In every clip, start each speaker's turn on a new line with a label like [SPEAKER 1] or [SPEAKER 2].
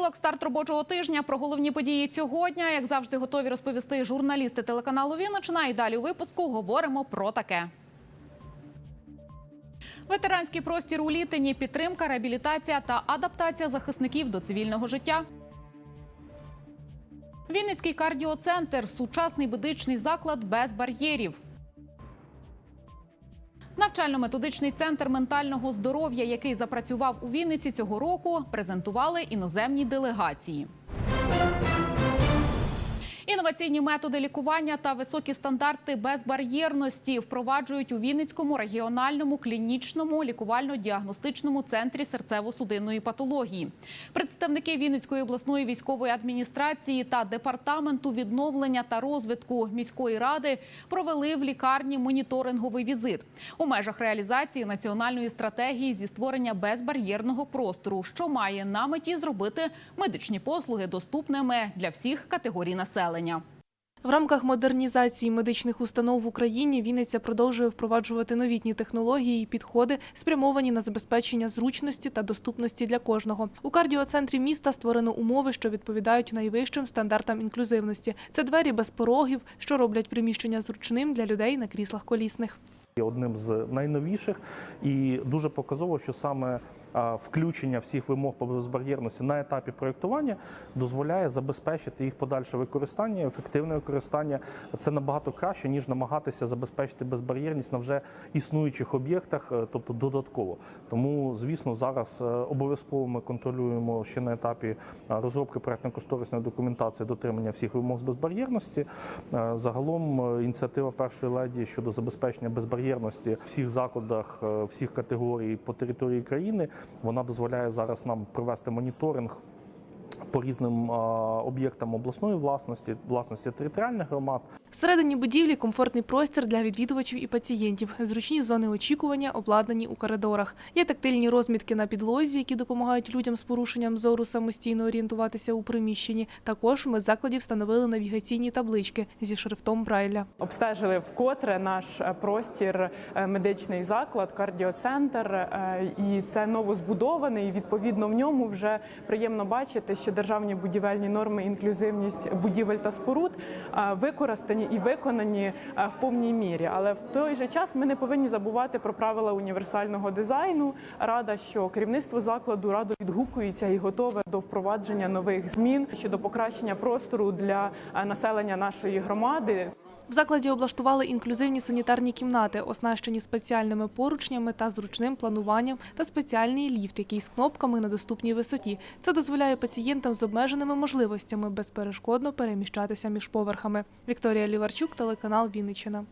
[SPEAKER 1] Понеділок, старт робочого тижня. Про головні події цього дня, як завжди, готові розповісти журналісти телеканалу Вінничина. І далі у випуску говоримо про таке. Ветеранський простір у Літині, підтримка, реабілітація та адаптація захисників до цивільного життя. Вінницький кардіоцентр сучасний медичний заклад без бар'єрів. Навчально-методичний центр ментального здоров'я, який запрацював у Вінниці цього року, презентували іноземні делегації. Інноваційні методи лікування та високі стандарти безбар'єрності впроваджують у Вінницькому регіональному клінічному лікувально-діагностичному центрі серцево-судинної патології. Представники Вінницької обласної військової адміністрації та департаменту відновлення та розвитку міської ради провели в лікарні моніторинговий візит у межах реалізації національної стратегії зі створення безбар'єрного простору, що має на меті зробити медичні послуги доступними для всіх категорій населення.
[SPEAKER 2] В рамках модернізації медичних установ в Україні Вінниця продовжує впроваджувати новітні технології і підходи, спрямовані на забезпечення зручності та доступності для кожного. У кардіоцентрі міста створено умови, що відповідають найвищим стандартам інклюзивності. Це двері без порогів, що роблять приміщення зручним для людей на кріслах колісних.
[SPEAKER 3] одним з найновіших і дуже показово, що саме включення всіх вимог по безбар'єрності на етапі проєктування дозволяє забезпечити їх подальше використання, ефективне використання. Це набагато краще ніж намагатися забезпечити безбар'єрність на вже існуючих об'єктах, е, тобто додатково. Тому, звісно, зараз е, обов'язково ми контролюємо ще на етапі розробки проєктно-кошторисної документації дотримання всіх вимог з безбар'єрності. Е, Загалом е, ініціатива першої леді щодо забезпечення безбар'єрності всіх закладах, е, всіх категорій по території країни. Вона дозволяє зараз нам провести моніторинг. По різним об'єктам обласної власності, власності територіальних громад,
[SPEAKER 2] Всередині будівлі комфортний простір для відвідувачів і пацієнтів, зручні зони очікування, обладнані у коридорах. Є тактильні розмітки на підлозі, які допомагають людям з порушенням зору самостійно орієнтуватися у приміщенні. Також ми закладів встановили навігаційні таблички зі шрифтом Брайля.
[SPEAKER 4] Обстежили вкотре наш е, простір, е, медичний заклад, кардіоцентр, е, і це новозбудований. Відповідно в ньому вже приємно бачити, що державні будівельні норми, інклюзивність будівель та споруд використані і виконані в повній мірі. Але в той же час ми не повинні забувати про правила універсального дизайну. Рада, що керівництво закладу радо відгукується і готове до впровадження нових змін щодо покращення простору для населення нашої громади.
[SPEAKER 2] В закладі облаштували інклюзивні санітарні кімнати, оснащені спеціальними поручнями та зручним плануванням, та спеціальний ліфт, який з кнопками на доступній висоті. Це дозволяє пацієнтам з обмеженими можливостями безперешкодно переміщатися між поверхами. Вікторія Ліварчук, телеканал Вінниччина.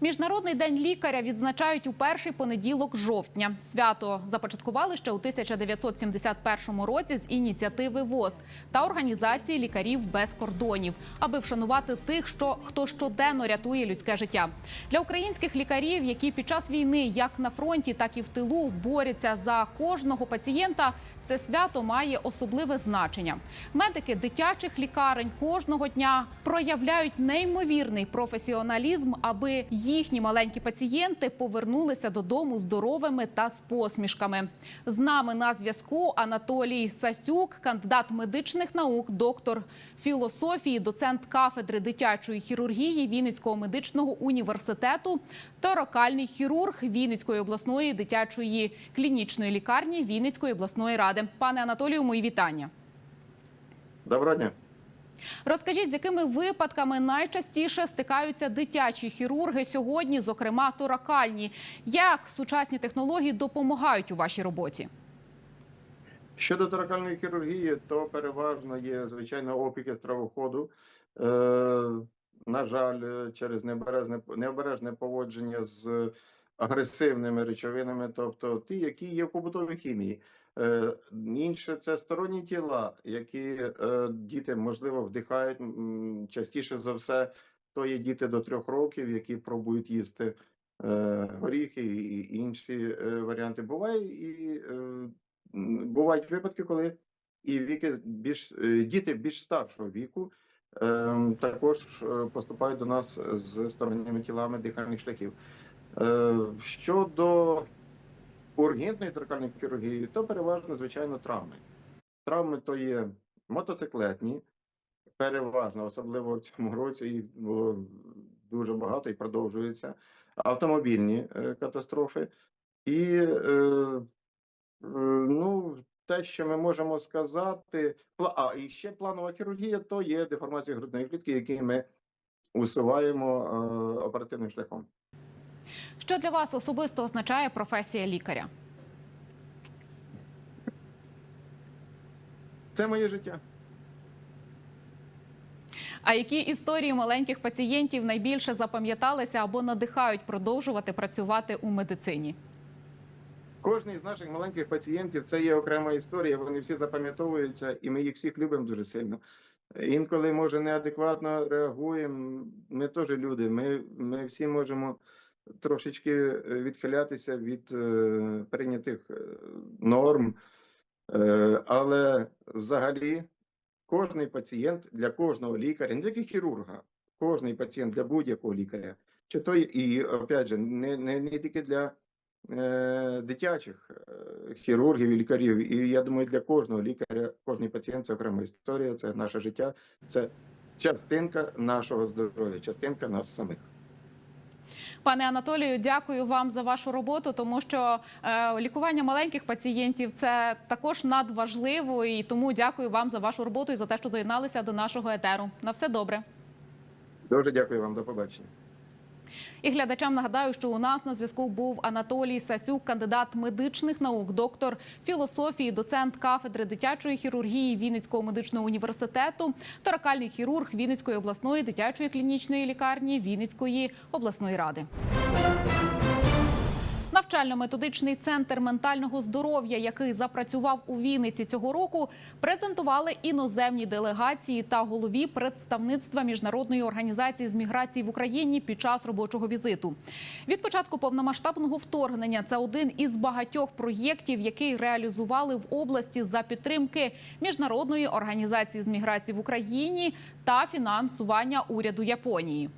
[SPEAKER 1] Міжнародний день лікаря відзначають у перший понеділок жовтня. Свято започаткували ще у 1971 році з ініціативи ВОЗ та організації лікарів без кордонів, аби вшанувати тих, що хто щоденно рятує людське життя. Для українських лікарів, які під час війни як на фронті, так і в тилу борються за кожного пацієнта. Це свято має особливе значення. Медики дитячих лікарень кожного дня проявляють неймовірний професіоналізм, аби їхні маленькі пацієнти повернулися додому здоровими та з посмішками. З нами на зв'язку Анатолій Сасюк, кандидат медичних наук, доктор філософії, доцент кафедри дитячої хірургії Вінницького медичного університету та рокальний хірург Вінницької обласної дитячої клінічної лікарні Вінницької обласної ради. Пане Анатолію, мої вітання.
[SPEAKER 5] Доброго дня.
[SPEAKER 1] Розкажіть, з якими випадками найчастіше стикаються дитячі хірурги сьогодні, зокрема торакальні. Як сучасні технології допомагають у вашій роботі?
[SPEAKER 5] Щодо торакальної хірургії, то переважно є звичайно опіки стравоходу. Е, на жаль, через необережне, необережне поводження з агресивними речовинами, тобто ті, які є в побутовій хімії. Е, інше це сторонні тіла, які е, діти можливо вдихають частіше за все. То є діти до трьох років, які пробують їсти е, горіхи і інші варіанти. Буває і бувають випадки, коли і віки більш діти більш старшого віку е, також поступають до нас з сторонніми тілами дихальних шляхів. Щодо ургентної торакальної хірургії, то переважно, звичайно, травми. Травми то є мотоциклетні, переважно, особливо в цьому році їх було дуже багато і продовжується. Автомобільні е, катастрофи. І е, е, ну, те, що ми можемо сказати, а і ще планова хірургія, то є деформація грудної клітки, які ми усуваємо е, оперативним шляхом.
[SPEAKER 1] Що для вас особисто означає професія лікаря?
[SPEAKER 5] Це моє життя.
[SPEAKER 1] А які історії маленьких пацієнтів найбільше запам'яталися або надихають продовжувати працювати у медицині?
[SPEAKER 5] Кожний з наших маленьких пацієнтів це є окрема історія. Вони всі запам'ятовуються, і ми їх всіх любимо дуже сильно. Інколи, може, неадекватно реагуємо. Ми теж люди. Ми, ми всі можемо трошечки е, відхилятися від е, прийнятих е, норм. Е, але взагалі кожний пацієнт для кожного лікаря, не тільки хірурга, кожний пацієнт для будь-якого лікаря, чи то і опять же, не, не, не тільки для е, дитячих хірургів і лікарів. І я думаю, для кожного лікаря, кожний пацієнт це окрема історія, це наше життя, це частинка нашого здоров'я, частинка нас самих.
[SPEAKER 1] Пане Анатолію, дякую вам за вашу роботу, тому що е, лікування маленьких пацієнтів це також надважливо. І тому дякую вам за вашу роботу і за те, що доєдналися до нашого етеру. На все добре.
[SPEAKER 5] Дуже дякую вам, до побачення.
[SPEAKER 1] І глядачам нагадаю, що у нас на зв'язку був Анатолій Сасюк, кандидат медичних наук, доктор філософії, доцент кафедри дитячої хірургії Вінницького медичного університету, торакальний хірург Вінницької обласної дитячої клінічної лікарні Вінницької обласної ради. Навчально-методичний центр ментального здоров'я, який запрацював у Вінниці цього року, презентували іноземні делегації та голові представництва міжнародної організації з міграції в Україні під час робочого візиту. Від початку повномасштабного вторгнення це один із багатьох проєктів, який реалізували в області за підтримки міжнародної організації з міграції в Україні та фінансування уряду Японії.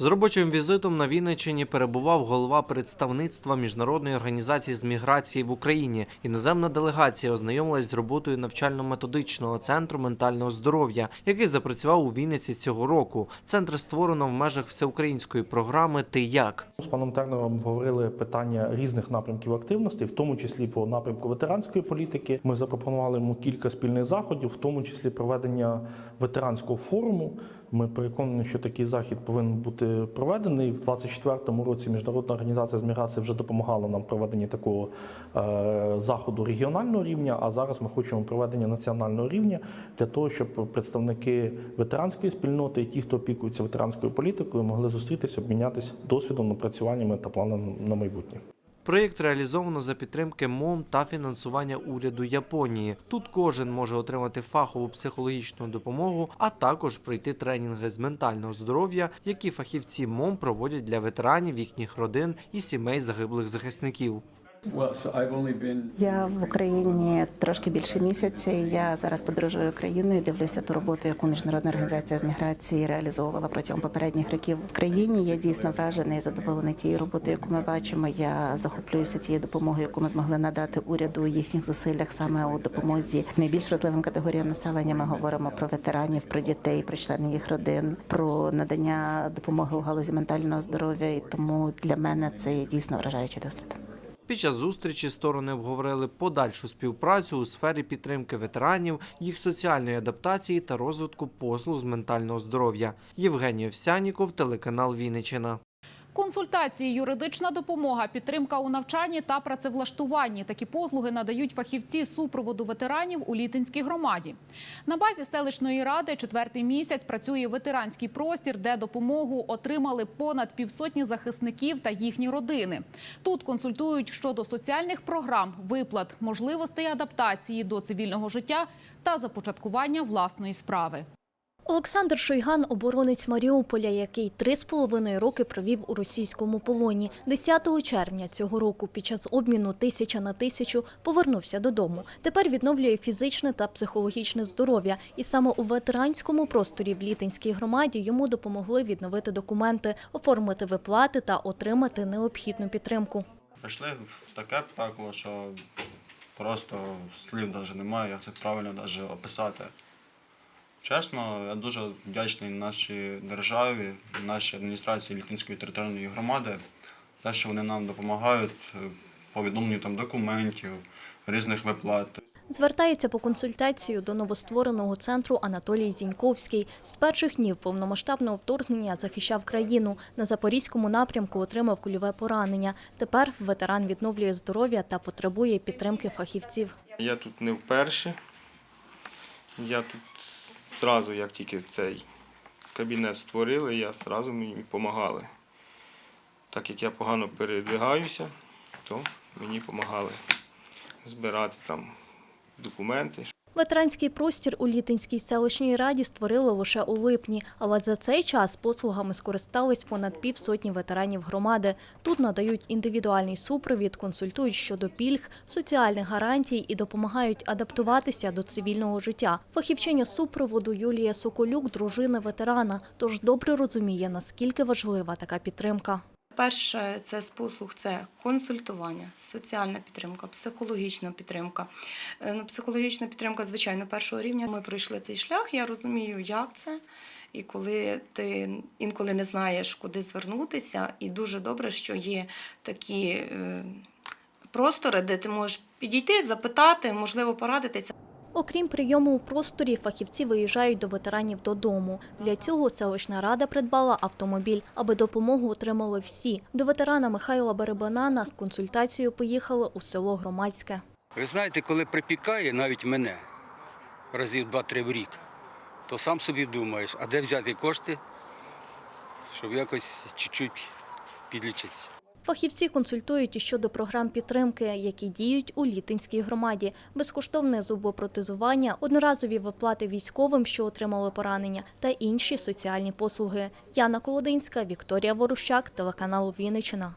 [SPEAKER 6] З робочим візитом на Вінниччині перебував голова представництва міжнародної організації з міграції в Україні. Іноземна делегація ознайомилась з роботою навчально-методичного центру ментального здоров'я, який запрацював у Вінниці цього року. Центр створено в межах всеукраїнської програми Ти як.
[SPEAKER 3] З паном Тернером обговорили питання різних напрямків активності, в тому числі по напрямку ветеранської політики. Ми запропонували йому кілька спільних заходів, в тому числі проведення ветеранського форуму. Ми переконані, що такий захід повинен бути проведений. В 2024 році міжнародна організація з міграції вже допомагала нам в проведенні такого е, заходу регіонального рівня. А зараз ми хочемо проведення національного рівня для того, щоб представники ветеранської спільноти і ті, хто опікується ветеранською політикою, могли зустрітися, обмінятися досвідом, напрацюваннями та планами на майбутнє.
[SPEAKER 6] Проєкт реалізовано за підтримки МОМ та фінансування уряду Японії. Тут кожен може отримати фахову психологічну допомогу, а також пройти тренінги з ментального здоров'я, які фахівці МОМ проводять для ветеранів, їхніх родин і сімей загиблих захисників.
[SPEAKER 7] Я в Україні трошки більше місяця. Я зараз подорожую країною. Дивлюся ту роботу, яку міжнародна організація з міграції реалізовувала протягом попередніх років в країні. Я дійсно вражений і задоволений тією роботою, яку ми бачимо. Я захоплююся тією допомогою, яку ми змогли надати уряду у їхніх зусиллях саме у допомозі найбільш важливим категоріям населення. Ми говоримо про ветеранів, про дітей, про членів їх родин, про надання допомоги у галузі ментального здоров'я. І тому для мене це є дійсно вражаючий досвід.
[SPEAKER 6] Під час зустрічі сторони обговорили подальшу співпрацю у сфері підтримки ветеранів, їх соціальної адаптації та розвитку послуг з ментального здоров'я. Євгеній Овсяніков, телеканал Вінниччина.
[SPEAKER 1] Консультації, юридична допомога, підтримка у навчанні та працевлаштуванні. Такі послуги надають фахівці супроводу ветеранів у Літинській громаді. На базі селищної ради четвертий місяць працює ветеранський простір, де допомогу отримали понад півсотні захисників та їхні родини. Тут консультують щодо соціальних програм, виплат, можливостей адаптації до цивільного життя та започаткування власної справи.
[SPEAKER 8] Олександр Шойган – оборонець Маріуполя, який три з половиною роки провів у російському полоні. 10 червня цього року під час обміну тисяча на тисячу повернувся додому. Тепер відновлює фізичне та психологічне здоров'я. І саме у ветеранському просторі в Літинській громаді йому допомогли відновити документи, оформити виплати та отримати необхідну підтримку.
[SPEAKER 9] Прийшли в таке пекло, що просто слів навіть немає, як це правильно навіть описати. Чесно, я дуже вдячний нашій державі, нашій адміністрації Літинської територіальної громади, те, що вони нам допомагають е, по відновленню там документів, різних виплат.
[SPEAKER 8] Звертається по консультацію до новоствореного центру Анатолій Зіньковський. З перших днів повномасштабного вторгнення захищав країну. На запорізькому напрямку отримав кульове поранення. Тепер ветеран відновлює здоров'я та потребує підтримки фахівців.
[SPEAKER 10] Я тут не вперше. Я тут зразу, як тільки цей кабінет створили, я зразу мені допомагали. Так як я погано передвигаюся, то мені допомагали збирати там документи,
[SPEAKER 8] Ветеранський простір у Літинській селищній раді створили лише у липні, але за цей час послугами скористались понад півсотні ветеранів громади. Тут надають індивідуальний супровід, консультують щодо пільг, соціальних гарантій і допомагають адаптуватися до цивільного життя. Фахівчиня супроводу Юлія Соколюк – дружина ветерана, тож добре розуміє, наскільки важлива така підтримка.
[SPEAKER 11] Перше це з послуг це консультування, соціальна підтримка, психологічна підтримка. Е, Ну, психологічна підтримка, звичайно, першого рівня. Ми пройшли цей шлях. Я розумію, як це. І коли ти інколи не знаєш, куди звернутися, і дуже добре, що є такі е, простори, де ти можеш підійти, запитати, можливо, порадитися.
[SPEAKER 8] Окрім прийому у просторі, фахівці виїжджають до ветеранів додому. Для цього селищна рада придбала автомобіль, аби допомогу отримали всі. До ветерана Михайла Барабана на консультацію поїхали у село Громадське.
[SPEAKER 12] Ви знаєте, коли припікає навіть мене разів два-три в рік, то сам собі думаєш, а де взяти кошти, щоб якось чуть-чуть підлічитися.
[SPEAKER 8] Фахівці консультують і щодо програм підтримки, які діють у Літинській громаді, безкоштовне зубопротезування, одноразові виплати військовим, що отримали поранення, та інші соціальні послуги. Яна Колодинська, Вікторія Ворущак, телеканал Вінниччина.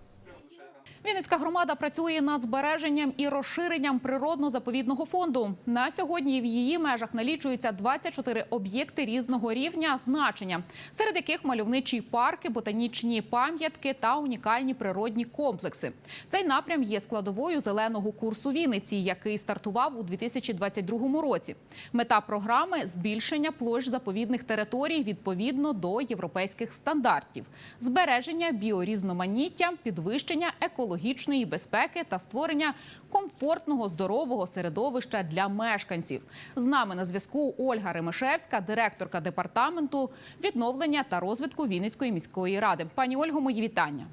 [SPEAKER 1] Вінницька громада працює над збереженням і розширенням природно-заповідного фонду. На сьогодні в її межах налічується 24 об'єкти різного рівня значення, серед яких мальовничі парки, ботанічні пам'ятки та унікальні природні комплекси. Цей напрям є складовою зеленого курсу Вінниці, який стартував у 2022 році. Мета програми збільшення площ заповідних територій відповідно до європейських стандартів, збереження біорізноманіття, підвищення екологічної безпеки та створення комфортного здорового середовища для мешканців. З нами на зв'язку Ольга Ремишевська, директорка департаменту відновлення та розвитку Вінницької міської ради. Пані Ольго, мої вітання.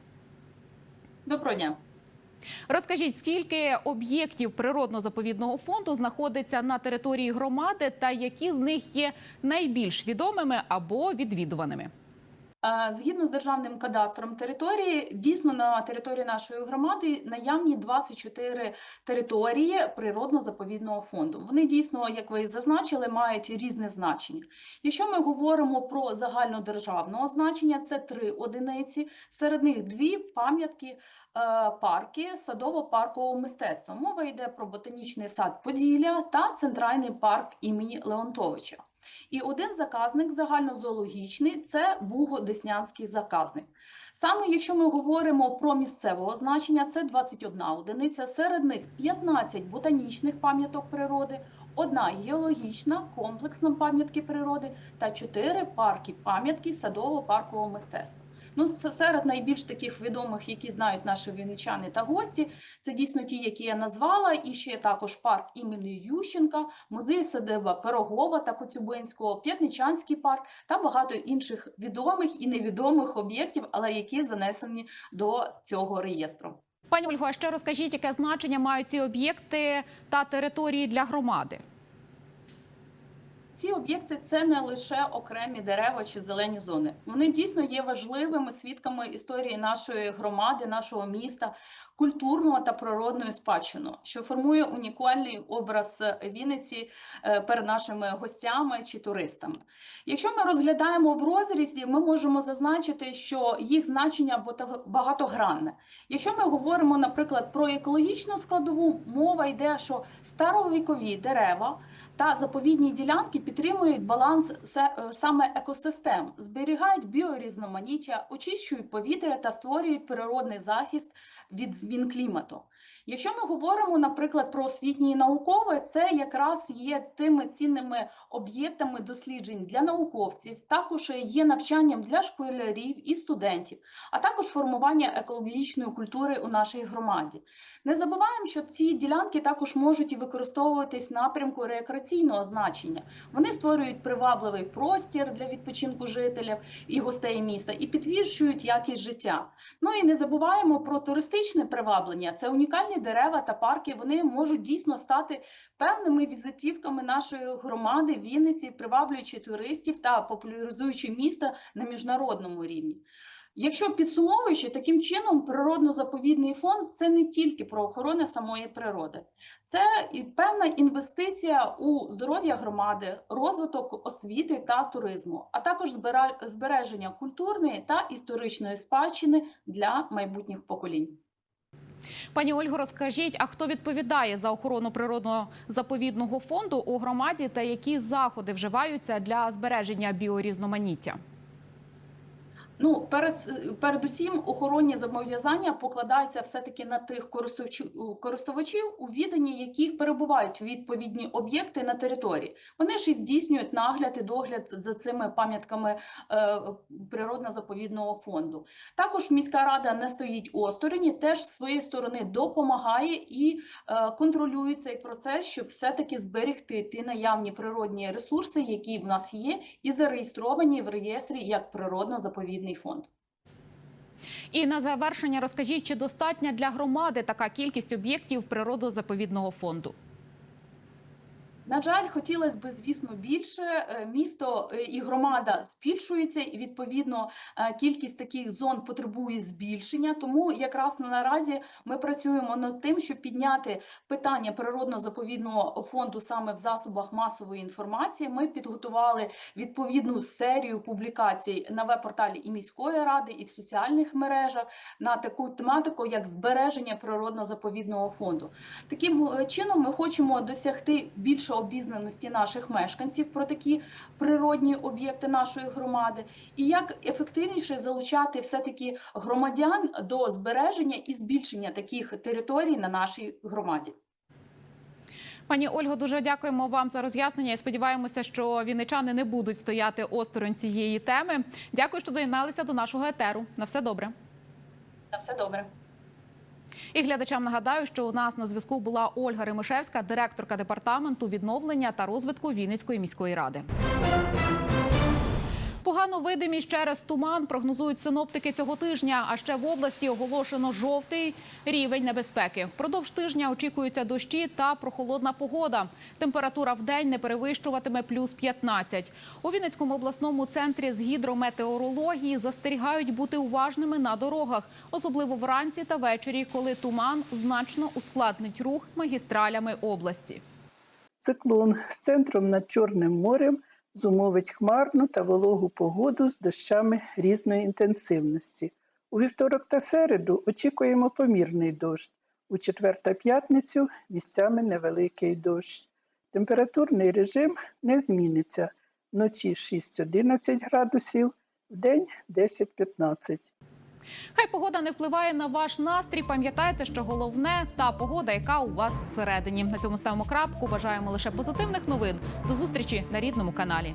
[SPEAKER 13] Доброго дня.
[SPEAKER 1] Розкажіть, скільки об'єктів природно-заповідного фонду знаходиться на території громади, та які з них є найбільш відомими або відвідуваними?
[SPEAKER 13] Згідно з державним кадастром території, дійсно на території нашої громади наявні 24 території природно-заповідного фонду. Вони дійсно, як ви зазначили, мають різне значення. Якщо ми говоримо про загальнодержавного значення, це три одиниці. Серед них дві пам'ятки парки садово-паркового мистецтва. Мова йде про ботанічний сад Поділля та центральний парк імені Леонтовича. І один заказник загальнозоологічний це Буго-Деснянський заказник. Саме якщо ми говоримо про місцевого значення, це 21 одиниця, серед них 15 ботанічних пам'яток природи, одна геологічна, комплексна пам'ятки природи та 4 парки пам'ятки садово-паркового мистецтва. Ну, серед найбільш таких відомих, які знають наші вінничани та гості, це дійсно ті, які я назвала, і ще також парк імені Ющенка, музей садиба Пирогова та Коцюбинського, П'ятничанський парк та багато інших відомих і невідомих об'єктів, але які занесені до цього реєстру.
[SPEAKER 1] Пані Ольго, а ще розкажіть, яке значення мають ці об'єкти та території для громади?
[SPEAKER 13] Ці об'єкти це не лише окремі дерева чи зелені зони. Вони дійсно є важливими свідками історії нашої громади, нашого міста, культурного та природної спадщини, що формує унікальний образ Вінниці е, перед нашими гостями чи туристами. Якщо ми розглядаємо в розрізі, ми можемо зазначити, що їх значення багатогранне. Якщо ми говоримо, наприклад, про екологічну складову, мова йде, що старовікові дерева та заповідні ділянки підтримують баланс е, саме екосистем, зберігають біорізноманіття, очищують повітря та створюють природний захист від змін клімату. Якщо ми говоримо, наприклад, про освітнє і наукове, це якраз є тими цінними об'єктами досліджень для науковців, також є навчанням для школярів і студентів, а також формування екологічної культури у нашій громаді. Не забуваємо, що ці ділянки також можуть і використовуватись в напрямку рекреаційного значення. Вони створюють привабливий простір для відпочинку жителів і гостей міста і підвищують якість життя. Ну і не забуваємо про туристичне приваблення. Це унікальні дерева та парки. Вони можуть дійсно стати певними візитівками нашої громади Вінниці, приваблюючи туристів та популяризуючи місто на міжнародному рівні. Якщо підсумовуючи, таким чином природно-заповідний фонд це не тільки про охорону самої природи, це і певна інвестиція у здоров'я громади, розвиток освіти та туризму, а також збереження культурної та історичної спадщини для майбутніх поколінь.
[SPEAKER 1] Пані Ольго, розкажіть, а хто відповідає за охорону природного заповідного фонду у громаді та які заходи вживаються для збереження біорізноманіття?
[SPEAKER 13] Ну, перед, передусім, охоронні зобов'язання покладаються все-таки на тих користувачів, користувачів, у відданні яких перебувають відповідні об'єкти на території. Вони ж і здійснюють нагляд і догляд за цими пам'ятками е, природно-заповідного фонду. Також міська рада не стоїть осторонь, теж з своєї сторони допомагає і е, контролює цей процес, щоб все-таки зберегти ті наявні природні ресурси, які в нас є, і зареєстровані в реєстрі як природно-заповідний фонд.
[SPEAKER 1] І на завершення розкажіть, чи достатня для громади така кількість об'єктів природозаповідного фонду?
[SPEAKER 13] На жаль, хотілося б, звісно, більше. Е, Місто е, і громада збільшується, і відповідно е, кількість таких зон потребує збільшення. Тому якраз наразі ми працюємо над тим, щоб підняти питання природно-заповідного фонду саме в засобах масової інформації. Ми підготували відповідну серію публікацій на веб-порталі і міської ради, і в соціальних мережах на таку тематику, як збереження природно-заповідного фонду. Таким чином ми хочемо досягти більше обізнаності наших мешканців про такі природні об'єкти нашої громади, і як ефективніше залучати все-таки громадян до збереження і збільшення таких територій на нашій громаді.
[SPEAKER 1] Пані Ольго, дуже дякуємо вам за роз'яснення. і Сподіваємося, що вінничани не будуть стояти осторонь цієї теми. Дякую, що доєдналися до нашого етеру. На все добре.
[SPEAKER 13] На все добре.
[SPEAKER 1] І глядачам нагадаю, що у нас на зв'язку була Ольга Римишевська, директорка департаменту відновлення та розвитку Вінницької міської ради. Погану видимість через туман прогнозують синоптики цього тижня. А ще в області оголошено жовтий рівень небезпеки. Впродовж тижня очікуються дощі та прохолодна погода. Температура в день не перевищуватиме плюс 15. У Вінницькому обласному центрі з гідрометеорології застерігають бути уважними на дорогах, особливо вранці та ввечері, коли туман значно ускладнить рух магістралями області.
[SPEAKER 14] Циклон з центром над Чорним морем зумовить хмарну та вологу погоду з дощами різної інтенсивності. У вівторок та середу очікуємо помірний дощ. У четвер та п'ятницю місцями невеликий дощ. Температурний режим не зміниться. Вночі 6-11 градусів, вдень 10-15.
[SPEAKER 1] Хай погода не впливає на ваш настрій. Пам'ятайте, що головне та погода, яка у вас всередині. На цьому ставимо крапку. Бажаємо лише позитивних новин. До зустрічі на рідному каналі.